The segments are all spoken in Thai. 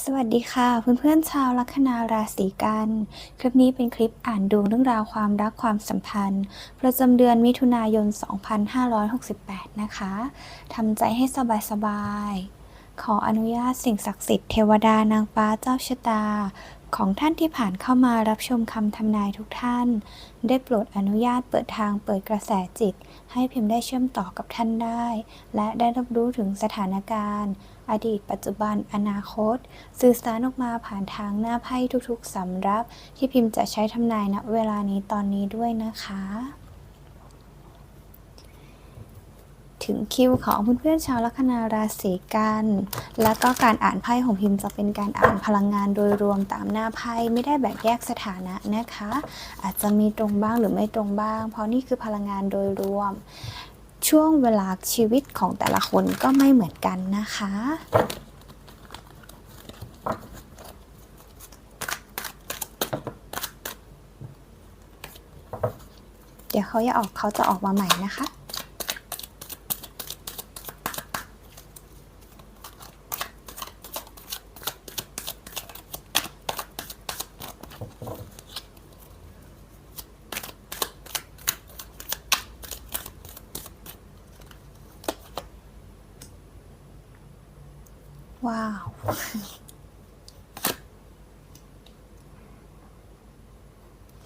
สวัสดีค่ะเพื่อนๆชาวลัคนาราศีกัน คลิปนี้เป็นคลิปอ่านดวงเรื่องราวความรักความสัมพันธ์ ประจำเดือนมิถุนายน 2568 นะคะทำใจให้สบายๆขออนุญาตสิ่งศักดิ์สิทธิ์เทวดานางฟ้าเจ้าชะตา ของท่านที่ผ่านเข้ามารับชมคำทำนายทุกท่าน ได้โปรดอนุญาตเปิดทางเปิดกระแสจิต ให้พิมพ์ได้เชื่อมต่อกับท่านได้ และได้รับรู้ถึงสถานการณ์ อดีต ปัจจุบัน อนาคต สื่อสารออกมาผ่านทางหน้าไพ่ทุกๆสำรับ ที่พิมพ์จะใช้ทำนายณเวลานี้ตอนนี้ด้วยนะคะ ถึงคิวของเพื่อนๆชาวลัคนาราศีกัน แล้วก็การอ่านไพ่ของพิมพ์จะเป็นการอ่านพลังงานโดยรวมตามหน้าไพ่ไม่ได้แบ่งแยกสถานะนะคะ อาจจะมีตรงบ้างหรือไม่ตรงบ้าง เพราะนี่คือพลังงานโดยรวม ช่วงเวลาชีวิตของแต่ละคนก็ไม่เหมือนกันนะคะเดี๋ยวเขาจะออกเขาจะออกมาใหม่นะคะ ว้าว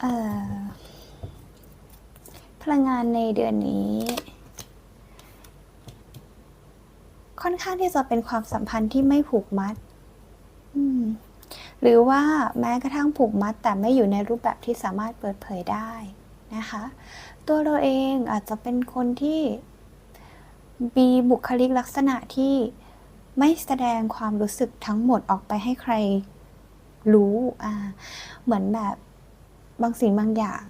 เอ่อ พลังงานในเดือนนี้ ค่อนข้างที่จะเป็นความสัมพันธ์ที่ไม่ผูกมัด หรือว่าแม้กระทั่งผูกมัด แต่ไม่อยู่ในรูปแบบที่สามารถเปิดเผยได้นะคะ ตัวเราเองอาจจะเป็นคนที่มีบุคลิกลักษณะที่ ไม่แสดงความรู้สึกทั้งหมดออกไปให้ใครรู้อ่าเหมือนแบบบางสิ่งบางอย่าง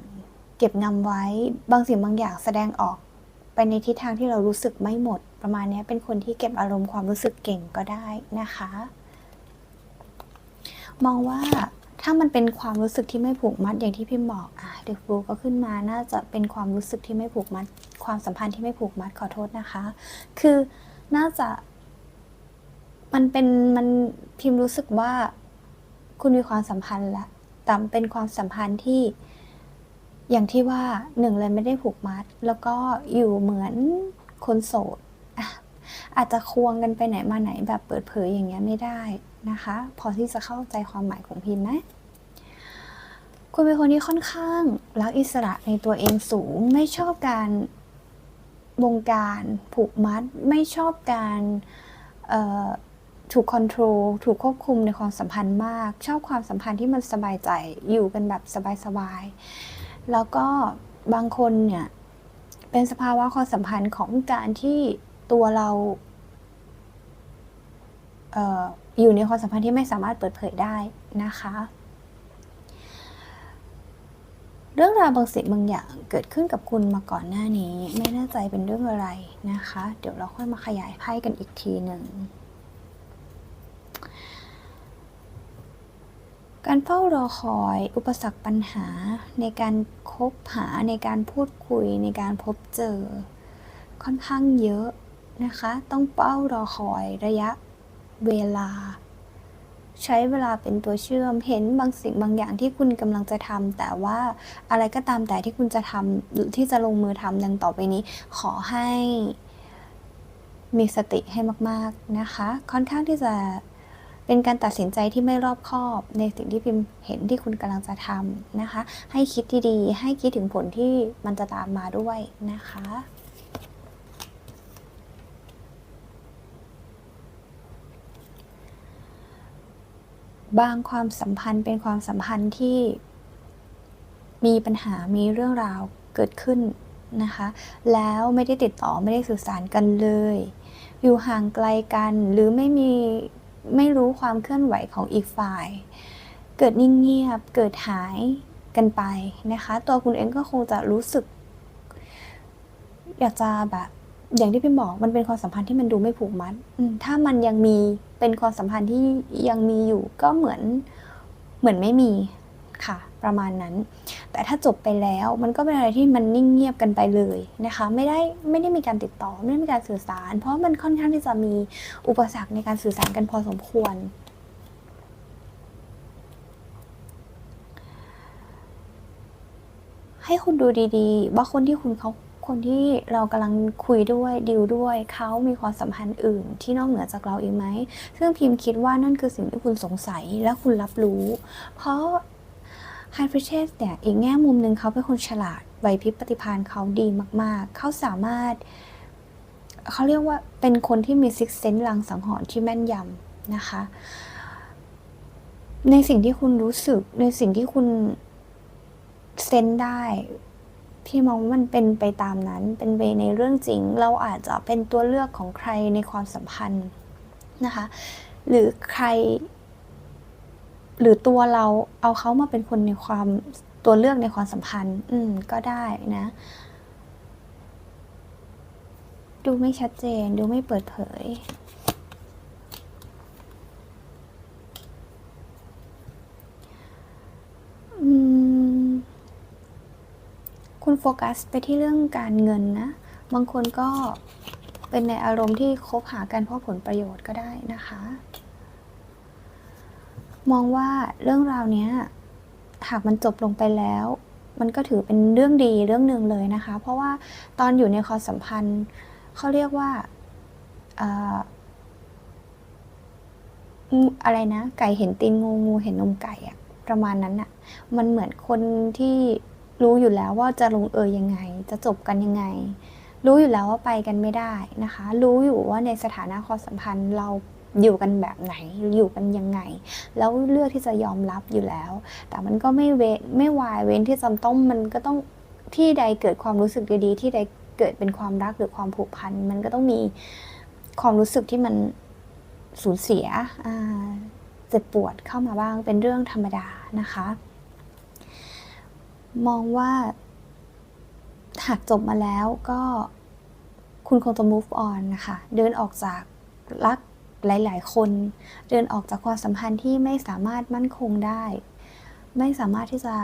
เก็บงำไว้ บางสิ่งบางอย่างแสดงออกไปในทิศทางที่เรารู้สึกไม่หมด ประมาณนี้เป็นคนที่เก็บอารมณ์ความรู้สึกเก่งก็ได้นะคะ มองว่าถ้ามันเป็นความรู้สึกที่ไม่ผูกมัดอย่างที่พิมพ์บอกอะเดฟบูก็ขึ้นมาน่าจะเป็นความรู้สึกที่ไม่ผูกมัด ความสัมพันธ์ที่ไม่ผูกมัดขอโทษนะคะ คือน่าจะ มันเป็นมันพิมพ์รู้สึกว่าคุณมีความสัมพันธ์แหละแต่เป็นความสัมพันธ์ที่ อย่างที่ว่าหนึ่งเลยไม่ได้ผูกมัด แล้วก็อยู่เหมือนคนโสดอาจจะควงกันไปไหนมาไหนแบบเปิดเผยอย่างเงี้ยไม่ได้นะคะ พอที่จะเข้าใจความหมายของพิมพ์ไหมคุณเป็นคนที่ค่อนข้างรักอิสระในตัวเองสูงไม่ชอบการวงการผูกมัด ไม่ชอบการ ถูกคอนโทรลถูกควบคุมในความสัมพันธ์มาก ชอบความสัมพันธ์ที่มันสบายใจอยู่กันแบบสบายๆ แล้วก็บางคนเนี่ย เป็นสภาวะความสัมพันธ์ของการที่ตัวเราเอออยู่ในความสัมพันธ์ที่ไม่สามารถเปิดเผยได้นะคะ เรื่องราวบางสิ่งบางอย่างเกิดขึ้นกับคุณมาก่อนหน้านี้ ไม่แน่ใจเป็นเรื่องอะไรนะคะ เดี๋ยวเราค่อยมาขยายไพ่กันอีกทีหนึ่ง การเฝ้ารอคอย อุปสรรคปัญหา ในการคบหาในการพูดคุยในการพบเจอ ค่อนข้างเยอะนะคะ ต้องเฝ้ารอคอยระยะเวลา ใช้เวลาเป็นตัวเชื่อมเห็นบางสิ่งบางอย่างที่คุณกำลังจะทำแต่ว่าอะไรก็ตามแต่ที่คุณจะทำหรือที่จะลงมือทำดังต่อไปนี้ ขอให้มีสติให้มาก ๆนะคะ ค่อนข้างที่จะ เป็นการตัดสินใจที่ไม่รอบคอบ ในสิ่งที่พิมพ์เห็นที่คุณกำลังจะทำนะคะ ให้คิดดีๆ ให้คิดถึงผลที่มันจะตามมาด้วยนะคะบางความสัมพันธ์เป็นความสัมพันธ์ที่มีปัญหา มีเรื่องราวเกิดขึ้นนะคะ แล้วไม่ได้ติดต่อไม่ได้สื่อสารกันเลย อยู่ห่างไกลกันหรือไม่มี ไม่รู้ความเคลื่อนไหวของอีกฝ่าย เกิดนิ่งเงียบ เกิดหายกันไปนะคะ ตัวคุณเองก็คงจะรู้สึก อยากจะแบบอย่างที่พี่บอกมันเป็นความสัมพันธ์ที่มันดูไม่ผูกมัดถ้ามันยังมีเป็นความสัมพันธ์ที่ยังมีอยู่ก็เหมือนเหมือนไม่มีค่ะ ประมาณนั้น แต่ถ้าจบไปแล้วมันก็เป็นอะไรที่มันนิ่งเงียบกันไปเลยนะคะ ไม่ได้ไม่ได้มีการติดต่อไม่ได้มีการสื่อสาร เพราะมันค่อนข้างที่จะมีอุปสรรคในการสื่อสารกันพอสมควรให้คุณดูดีๆ ว่าคนที่คุณเขาคนที่เรากำลังคุยด้วยดิวด้วยเขามีความสัมพันธ์อื่น ที่นอกเหนือจากเราเองไหม ซึ่งพิมพ์คิดว่านั่นคือสิ่งที่คุณสงสัยและคุณรับรู้ เพราะ ไฮฟริเชสเนี่ยอีกแง่มุมหนึ่งเขาเป็นคนฉลาดไหวพริบปฏิภาณเขาดีมาก ๆ เขาสามารถ เขาเรียกว่าเป็นคนที่มีซิกเซนลังสังหรณ์ที่แม่นยำนะคะ ในสิ่งที่คุณรู้สึกในสิ่งที่คุณเซนได้พี่มองว่ามันเป็นไปตามนั้น เป็นไปในเรื่องจริง เราอาจจะเป็นตัวเลือกของใครในความสัมพันธ์นะคะ หรือใคร หรือตัวเราเอาเขามาเป็นคนในความตัวเลือกในความสัมพันธ์ อืม ก็ได้นะ ดูไม่ชัดเจน ดูไม่เปิดเผย คุณโฟกัสไปที่เรื่องการเงินนะ บางคนก็เป็นในอารมณ์ที่คบหากันเพราะผลประโยชน์ก็ได้นะคะ มองว่าเรื่องราวเนี้ยหากมันจบลงไปแล้ว มันก็ถือเป็นเรื่องดีเรื่องหนึ่งเลยนะคะ เพราะว่าตอนอยู่ในความสัมพันธ์เขาเรียกว่าเอ่องูอะไรนะ ไก่เห็นตีนงูงูเห็นนมไก่อะประมาณนั้นอะมันเหมือนคนที่รู้อยู่แล้วว่าจะลงเอยยังไง จะจบกันยังไง รู้อยู่แล้วว่าไปกันไม่ได้นะคะ รู้อยู่ว่าในสถานะความสัมพันธ์เรา อยู่กันแบบไหนอยู่กันยังไง แล้วเลือกที่จะยอมรับอยู่แล้ว แต่มันก็ไม่เว้นไม่วายเว้นที่จำต้องมันก็ต้องที่ใดเกิดความรู้สึกดีๆ ที่ใดเกิดเป็นความรักหรือความผูกพันมันก็ต้องมีความรู้สึกที่มันสูญเสียเจ็บปวดเข้ามาบ้างเป็นเรื่องธรรมดานะคะ มองว่าหากจบมาแล้วก็คุณคงจะ move on นะคะ เดินออกจากรัก หลาย ๆ คนเดินออกจากความสัมพันธ์ที่ไม่สามารถมั่นคงได้ ไม่สามารถที่จะ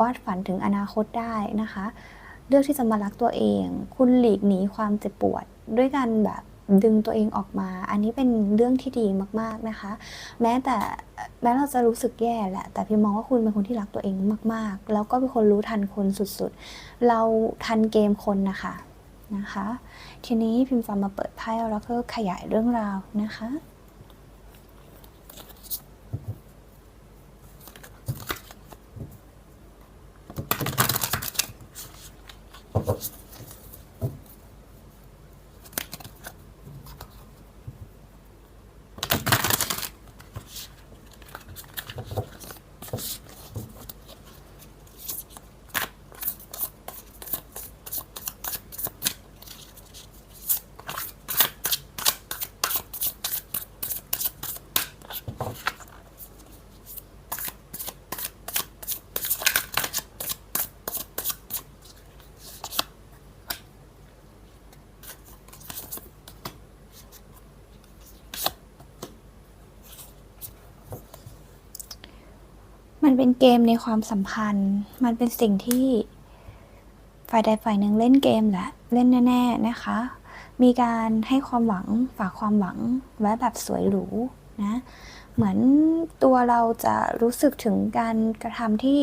วาดฝันถึงอนาคตได้นะคะ เลือกที่จะมารักตัวเอง คุณหลีกหนีความเจ็บปวด ด้วยการแบบดึงตัวเองออกมา อันนี้เป็นเรื่องที่ดีมากๆนะคะ แม้แต่แม้เราจะรู้สึกแย่แหละ แต่พี่มองว่าคุณเป็นคนที่รักตัวเองมาก ๆ แล้วก็เป็นคนรู้ทันคนสุดๆ เราทันเกมคนนะคะ นะคะ ทีนี้พิมพ์จะมาเปิดไพ่แล้วก็ขยายเรื่องราวนะคะ เป็นเกมในความสัมพันธ์ มันเป็นสิ่งที่ฝ่ายใดฝ่ายหนึ่งเล่นเกมแหละเล่นแน่ ๆนะคะ มีการให้ความหวังฝากความหวังไว้แบบสวยหรูนะ เหมือนตัวเราจะรู้สึกถึงการกระทำที่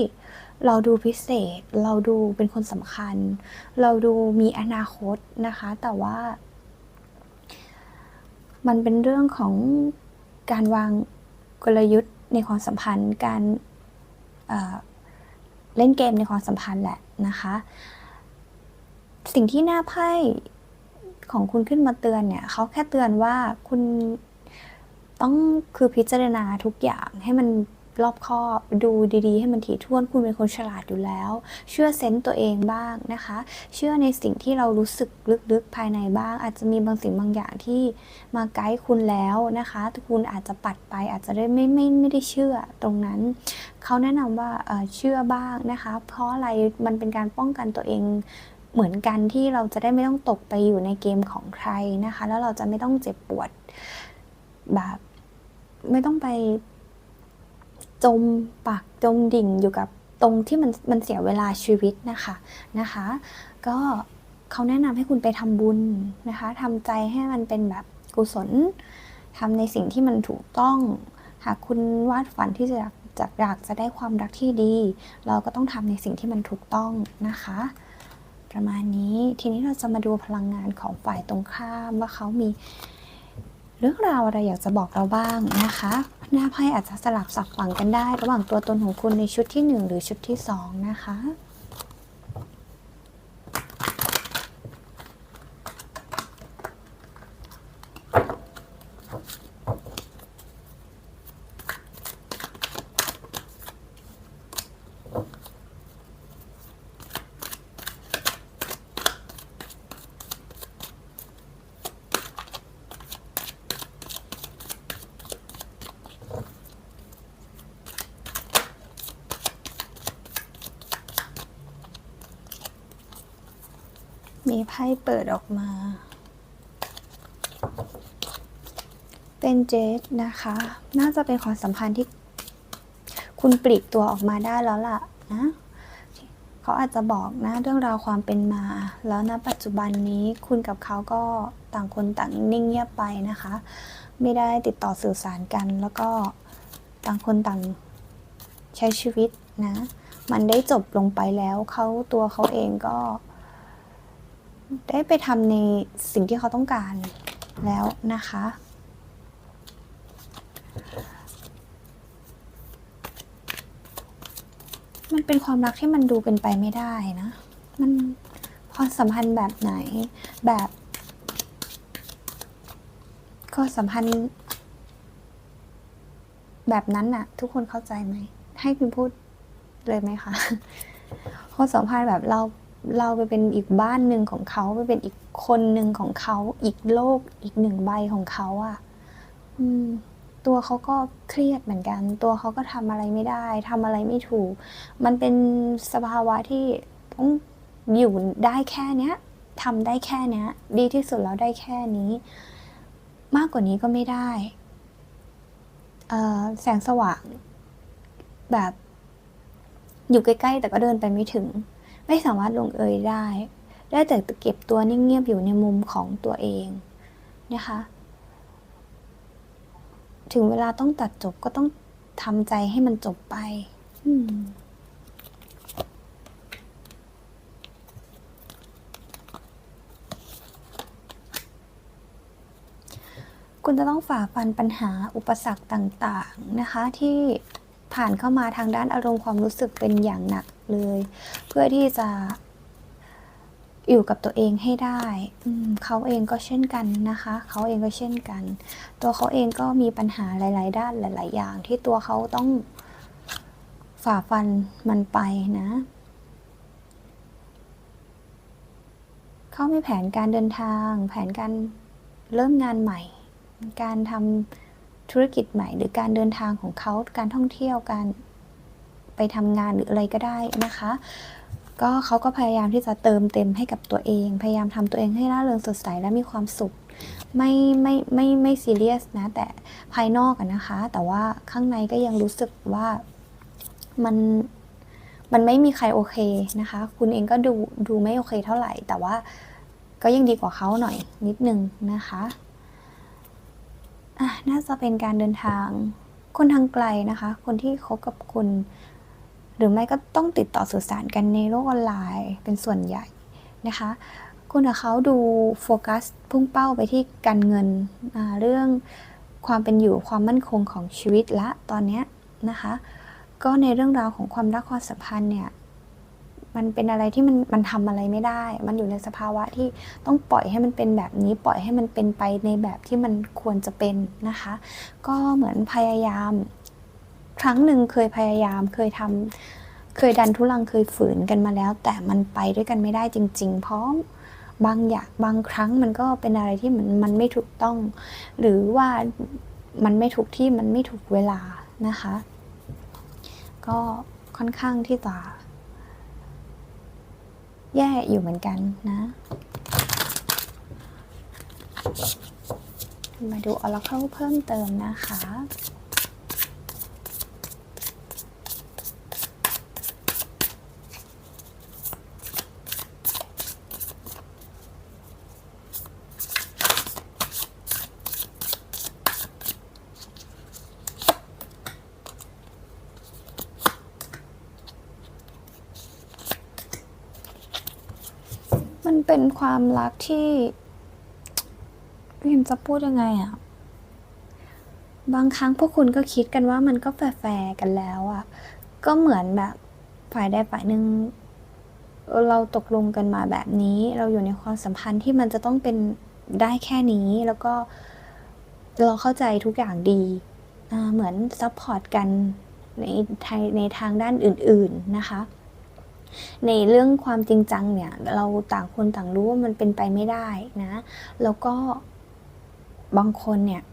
เราดูพิเศษ เราดูเป็นคนสำคัญ เราดูมีอนาคตนะคะ แต่ว่า มันเป็นเรื่องของการวางกลยุทธ์ในความสัมพันธ์ การ เล่นเกมในความสัมพันธ์แหละนะคะ สิ่งที่หน้าไพ่ของคุณขึ้นมาเตือนเนี่ยเขาแค่เตือนว่าคุณต้องคือพิจารณาทุกอย่างให้มัน รอบคอบดูดีๆ ให้มันถี่ถ้วนคุณเป็นคนฉลาดอยู่แล้ว เชื่อเซนต์ตัวเองบ้างนะคะ เชื่อในสิ่งที่เรารู้สึกลึกๆภายในบ้าง อาจจะมีบางสิ่งบางอย่างที่มาไกด์คุณแล้วนะคะแต่คุณอาจจะปัดไปอาจจะได้ไม่ไม่ไม่ได้เชื่อตรงนั้น เขาแนะนำว่าเชื่อบ้างนะคะ เพราะอะไรมันเป็นการป้องกันตัวเองเหมือนกันที่เราจะได้ไม่ต้องตกไปอยู่ในเกมของใครนะคะ แล้วเราจะไม่ต้องเจ็บปวดแบบไม่ต้องไป จมปักจมดิ่งอยู่กับตรงที่มันมันเสียเวลาชีวิตนะคะนะคะ ก็เขาแนะนำให้คุณไปทำบุญนะคะทำใจให้มันเป็นแบบกุศลทำในสิ่งที่มันถูกต้อง หากคุณวาดฝันที่จะจากอยากจะได้ความรักที่ดี เราก็ต้องทำในสิ่งที่มันถูกต้องนะคะ ประมาณนี้ทีนี้เราจะมาดูพลังงานของฝ่ายตรงข้ามว่าเขามี เรื่องราวอะไรอยากจะบอกเราบ้างนะคะ หน้าไพ่อาจจะสลับสับฝังกันได้ ระหว่างตัวตนของคุณในชุดที่ 1 หรือชุดที่ 2 นะคะ มีไพ่เปิดออกมา เป็นเจดนะคะ น่าจะเป็นความสัมพันธ์ที่ คุณปลีกตัวออกมาได้แล้วล่ะนะเขาอาจจะบอกนะเรื่องราวความเป็นมา แล้วณปัจจุบันนี้คุณกับเขาก็ต่างคนต่างนิ่งเงียบไปนะคะ ไม่ได้ติดต่อสื่อสารกัน แล้วก็ต่างคนต่างใช้ชีวิตนะ มันได้จบลงไปแล้วเขาตัวเขาเองก็ ได้ไปทำในสิ่งที่เขาต้องการแล้วนะคะ มันเป็นความรักที่มันดูเป็นไปไม่ได้นะ มันความสัมพันธ์แบบไหนแบบความสัมพันธ์แบบนั้นน่ะ ทุกคนเข้าใจไหม ให้พิมพูดเลยไหมคะความสัมพันธ์แบบเรา เราไปเป็นอีกบ้านหนึ่งของเขาไปเป็นอีกคนหนึ่งของเขา อีกโลกอีกหนึ่งใบของเขาอะ่ะตัวเขาก็เครียดเหมือนกัน ตัวเขาก็ทำอะไรไม่ได้ทำอะไรไม่ถูก มันเป็นสภาวะที่ต้องอยู่ได้แค่เนี้ยทำได้แค่เนี้ย ดีที่สุดแล้วได้แค่นี้ มากกว่านี้ก็ไม่ได้แสงสว่างแบบ อยู่ใกล้ๆ แต่ก็เดินไปไม่ถึง ไม่สามารถลงเอยได้ ได้แต่เก็บตัวนิ่งเงียบอยู่ในมุมของตัวเองนะคะ ถึงเวลาต้องตัดจบก็ต้องทำใจให้มันจบไปคุณจะต้องฝ่าฟันปัญหาอุปสรรคต่าง ๆ นะคะ ที่ผ่านเข้ามาทางด้านอารมณ์ความรู้สึกเป็นอย่างหนัก เลย เพื่อที่จะอยู่กับตัวเองให้ได้เขาเองก็เช่นกันนะคะ เขาเองก็เช่นกัน ตัวเขาเองก็มีปัญหาหลาย ๆ ด้านหลาย ๆ อย่าง ที่ตัวเขาต้องฝ่าฟันมันไปนะ เขามีแผนการเดินทาง แผนการเริ่มงานใหม่ การทำธุรกิจใหม่ หรือการเดินทางของเขา การท่องเที่ยว การ ไปทำงานหรืออะไรก็ได้นะคะ ก็เขาก็พยายามที่จะเติมเต็มให้กับตัวเอง พยายามทำตัวเองให้ร่าเริงสดใสและมีความสุขไม่ไม่ไม่ไม่ซีเรียสนะ แต่ภายนอกอะนะคะ แต่ว่าข้างในก็ยังรู้สึกว่ามันมันไม่มีใครโอเคนะคะ คุณเองก็ดูดูไม่โอเคเท่าไหร่ แต่ว่าก็ยังดีกว่าเขาหน่อยนิดนึงนะคะอะน่าจะเป็นการเดินทางคนทางไกลนะคะ คนที่คบกับคุณ หรือไม่ก็ต้องติดต่อสื่อสารกันในโลกออนไลน์เป็นส่วนใหญ่นะคะคุณกับเขาดูโฟกัสพุ่งเป้าไปที่การเงินเรื่องความเป็นอยู่ความมั่นคงของชีวิตละตอนนี้นะคะ ก็ในเรื่องราวของความรักความสัมพันธ์เนี่ยมันเป็นอะไรที่มันมันทำอะไรไม่ได้ มันอยู่ในสภาวะที่ต้องปล่อยให้มันเป็นแบบนี้ ปล่อยให้มันเป็นไปในแบบที่มันควรจะเป็นนะคะ ก็เหมือนพยายาม ครั้งหนึ่งเคยพยายามเคยทำเคยดันทุลังเคยฝืนกันมาแล้ว แต่มันไปด้วยกันไม่ได้จริง ๆ เพราะบางอย่างบางครั้งมันก็เป็นอะไรที่มันมันไม่ถูกต้อง หรือว่ามันไม่ถูกที่มันไม่ถูกเวลานะคะ ก็ค่อนข้างที่จะแย่อยู่เหมือนกันนะ มาดู Oracle เพิ่มเติมนะคะ ความรักที่พิมจะพูดยังไงอะบางครั้งพวกคุณก็คิดกันว่ามันก็แฟร์กันแล้วอะก็เหมือนแบบฝ่ายใดฝ่ายหนึ่งเราตกลงกันมาแบบนี้ เราอยู่ในความสัมพันธ์ที่มันจะต้องเป็นได้แค่นี้แล้วก็เราเข้าใจทุกอย่างดีเหมือนซัพพอร์ตกันในในทางด้านอื่น ๆ นะคะ ในเรื่องความจริงจังเนี่ย เราต่างคนต่างรู้ว่ามันเป็นไปไม่ได้นะ แล้วก็บางคนเนี่ย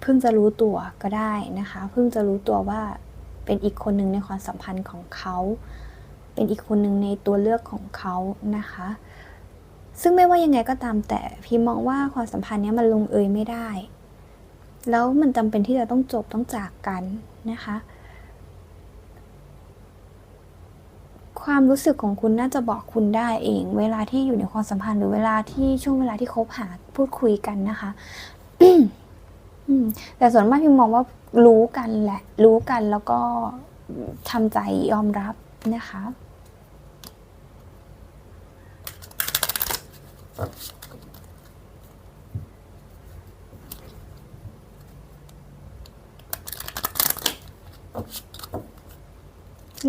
เพิ่งจะรู้ตัวก็ได้นะคะ เพิ่งจะรู้ตัวว่าเป็นอีกคนหนึ่งในความสัมพันธ์ของเขา เป็นอีกคนหนึ่งในตัวเลือกของเขานะคะ ซึ่งไม่ว่ายังไงก็ตามแต่พี่มองว่าความสัมพันธ์เนี้ยมันลงเอยไม่ได้ แล้วมันจำเป็นที่จะต้องจบต้องจากกันนะคะ ความรู้สึกของคุณน่าจะบอกคุณได้เอง เวลาที่อยู่ในความสัมพันธ์หรือเวลาที่ช่วงเวลาที่คบหาพูดคุยกันนะคะแต่ส่วนมากพิมมองว่ารู้กันแหละ รู้กันแล้วก็ทำใจยอมรับนะคะ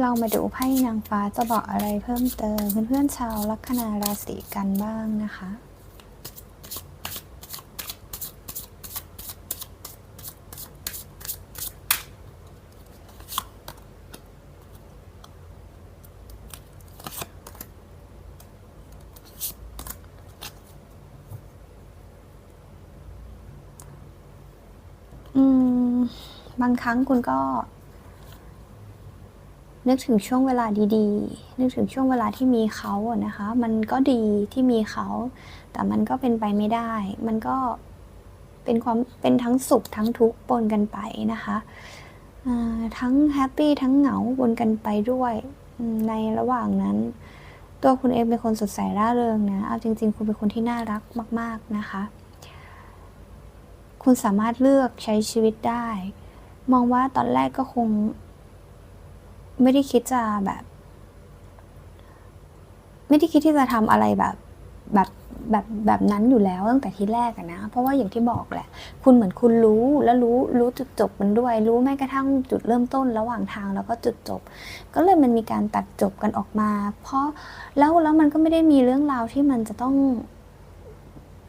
เรามาดูไพ่นางฟ้าจะบอกอะไรเพิ่มเติม เพื่อนๆชาวลัคนาราศีกันบ้างนะคะอืมบางครั้งคุณก็ นึกถึงช่วงเวลาดีๆ นึกถึงช่วงเวลาที่มีเขาอะนะคะ มันก็ดีที่มีเขา แต่มันก็เป็นไปไม่ได้ มันก็เป็นความเป็นทั้งสุขทั้งทุกข์ปนกันไปนะคะทั้งแฮปปี้ทั้งเหงาปนกันไปด้วย ในระหว่างนั้น ตัวคุณเองเป็นคนสดใสร่าเริงนะเอาจริง ๆ คุณเป็นคนที่น่ารักมาก ๆนะคะ คุณสามารถเลือกใช้ชีวิตได้ มองว่าตอนแรกก็คง ไม่ได้คิดจะแบบ ไม่ได้คิดที่จะทำอะไรแบบแบบแบบแบบนั้นอยู่แล้วตั้งแต่ที่แรกอะนะ เพราะว่าอย่างที่บอกแหละ คุณเหมือนคุณรู้แล้วรู้รู้จุดจบมันด้วย รู้แม้กระทั่งจุดเริ่มต้นระหว่างทางแล้วก็จุดจบ ก็เลยมันมีการตัดจบกันออกมา เพราะแล้วแล้วมันก็ไม่ได้มีเรื่องราวที่มันจะต้อง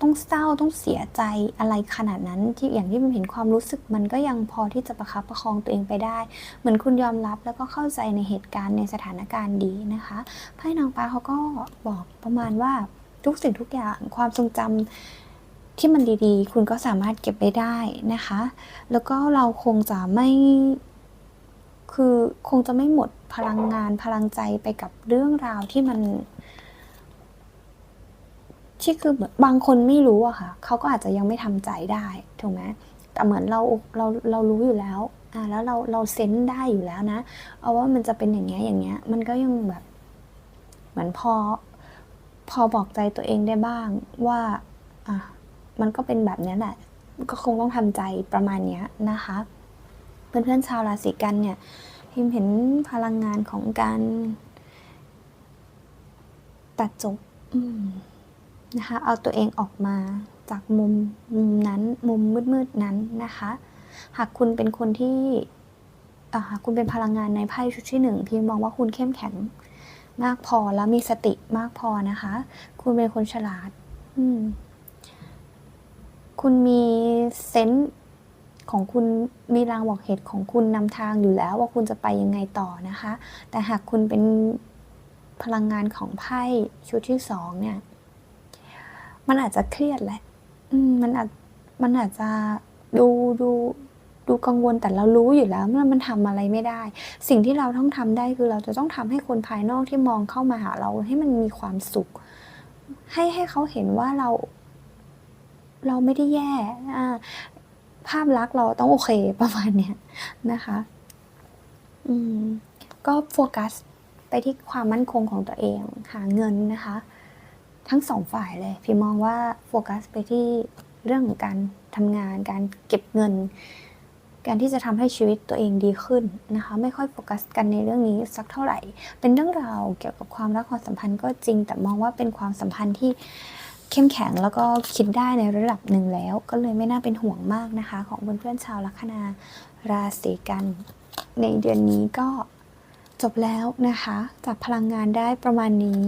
ต้องเศร้าต้องเสียใจอะไรขนาดนั้นที่อย่างที่มันเห็นความรู้สึกมันก็ยังพอที่จะประคับประคองตัวเองไปได้ เหมือนคุณยอมรับแล้วก็เข้าใจในเหตุการณ์ในสถานการณ์ดีนะคะไพ่นางฟ้าเขาก็บอกประมาณว่าทุกสิ่งทุกอย่างความทรงจำที่มันดีๆ คุณก็สามารถเก็บไปได้นะคะ แล้วก็เราคงจะไม่คือคงจะไม่หมดพลังงานพลังใจไปกับเรื่องราวที่มัน ที่คือเหมือนบางคนไม่รู้อะค่ะเขาก็อาจจะยังไม่ทำใจได้ถูกไหมแต่เหมือนเราเราเรารู้อยู่แล้วอ่าแล้วเราเราเซนส์ได้อยู่แล้วนะ เอาว่ามันจะเป็นอย่างเงี้ยอย่างเงี้ย มันก็ยังแบบเหมือนพอพอบอกใจตัวเองได้บ้างว่าอะมันก็เป็นแบบนี้แหละ ก็คงต้องทำใจประมาณเนี้ยนะคะ เพื่อนๆชาวราศีกันเนี่ยพิมเห็นพลังงานของการตัดจบ อืม นะคะ เอาตัวเองออกมาจากมุมมุมนั้น มุมมืดๆนั้นนะคะ หากคุณเป็นคนที่หากคุณเป็นพลังงานในไพ่ชุดที่หนึ่งพี่มองว่าคุณเข้มแข็งมากพอแล้วมีสติมากพอนะคะ คุณเป็นคนฉลาด คุณมีเซนส์ของคุณมีรางบอกเหตุของคุณนำทางอยู่แล้วว่าคุณจะไปยังไงต่อนะคะ แต่หากคุณเป็นพลังงานของไพ่ชุดที่สองเนี่ย มันอาจจะเครียดแหละ อืมมันอาจมันอาจจะดูดูดูกังวลแต่เรารู้อยู่แล้วว่ามันทำอะไรไม่ได้ สิ่งที่เราต้องทำได้คือเราจะต้องทำให้คนภายนอกที่มองเข้ามาหาเราให้มันมีความสุข ให้ให้เขาเห็นว่าเรา เราไม่ได้แย่อ่าภาพลักษณ์เราต้องโอเคประมาณเนี้ยนะคะ อืมก็โฟกัสไปที่ความมั่นคงของตัวเอง หาเงินนะคะ ทั้งสองฝ่ายเลย พี่มองว่าโฟกัสไปที่เรื่องของการทำงาน การเก็บเงิน การที่จะทำให้ชีวิตตัวเองดีขึ้นนะคะ ไม่ค่อยโฟกัสกันในเรื่องนี้สักเท่าไหร่ เป็นเรื่องราวเกี่ยวกับความรักความสัมพันธ์ก็จริง แต่มองว่าเป็นความสัมพันธ์ที่เข้มแข็งแล้วก็คิดได้ในระดับหนึ่งแล้ว ก็เลยไม่น่าเป็นห่วงมากนะคะ ของเพื่อนๆชาวลัคนาราศีกัน ในเดือนนี้ก็จบแล้วนะคะจับพลังงานได้ประมาณนี้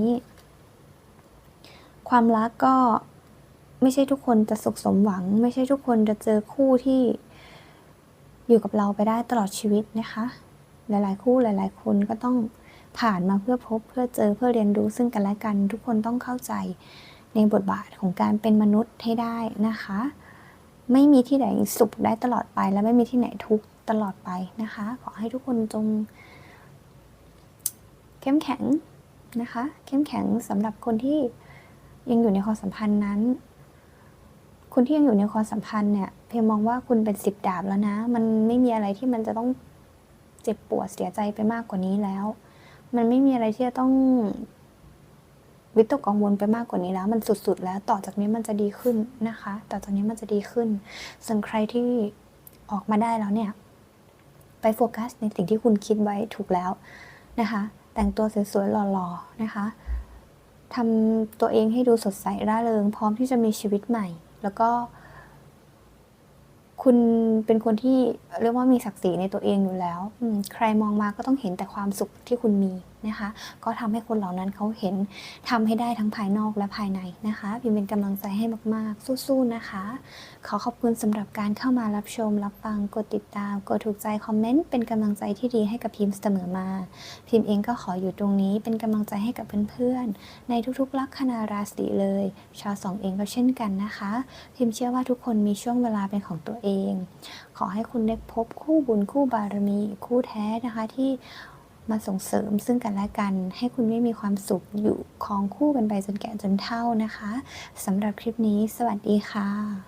ความรักก็ไม่ใช่ทุกคนจะสุขสมหวัง ไม่ใช่ทุกคนจะเจอคู่ที่อยู่กับเราไปได้ตลอดชีวิตนะคะ หลาย ๆ คู่หลาย ๆ คนก็ต้องผ่านมาเพื่อพบเพื่อเจอเพื่อเรียนรู้ซึ่งกันและกัน ทุกคนต้องเข้าใจในบทบาทของการเป็นมนุษย์ให้ได้นะคะ ไม่มีที่ไหนสุขได้ตลอดไป และไม่มีที่ไหนทุกตลอดไปนะคะ ขอให้ทุกคนจง เข้มแข็งนะคะ เข้มแข็งสำหรับคนที่ ยังอยู่ในความสัมพันธ์นั้นคนที่ยังอยู่ในความสัมพันธ์เนี่ยเพียงมองว่าคุณเป็นสิบดาบแล้วนะ มันไม่มีอะไรที่มันจะต้องเจ็บปวดเสียใจไปมากกว่านี้แล้ว มันไม่มีอะไรที่จะต้องวิตกกังวลไปมากกว่านี้แล้ว มันสุดๆ แล้วต่อจากนี้มันจะดีขึ้นนะคะ ต่อจากนี้มันจะดีขึ้นส่วนใครที่ออกมาได้แล้วเนี่ย ไปโฟกัสในสิ่งที่คุณคิดไว้ถูกแล้วนะคะ แต่งตัวสวยๆหล่อๆนะคะ ทำตัวเองให้ดูสดใสร่าเริง พร้อมที่จะมีชีวิตใหม่ แล้วก็ คุณเป็นคนที่เรียกว่ามีศักดิ์ศรีในตัวเองอยู่แล้วใครมองมาก็ต้องเห็นแต่ความสุขที่คุณมีนะคะ ก็ทำให้คนเหล่านั้นเขาเห็นทำให้ได้ทั้งภายนอกและภายในนะคะ พิมเป็นกำลังใจให้มากๆ สู้ๆนะคะ ขอขอบคุณสำหรับการเข้ามารับชม รับฟัง กดติดตาม กดถูกใจ คอมเมนต์ เป็นกำลังใจที่ดีให้กับพิมเสมอมา พิมเองก็ขออยู่ตรงนี้ เป็นกำลังใจให้กับเพื่อนๆ ในทุกๆลัคนาราศีเลย ชาวสองเองก็เช่นกันนะคะ พิมเชื่อว่าทุกคนมีช่วงเวลาเป็นของตัวเอง ขอให้คุณได้พบคู่บุญคู่บารมีคู่แท้นะคะที่ มาส่งเสริมซึ่งกันและกัน ให้คุณไม่มีความสุขอยู่ครองคู่กันไปจนแก่จนเฒ่านะคะสำหรับคลิปนี้ สวัสดีค่ะ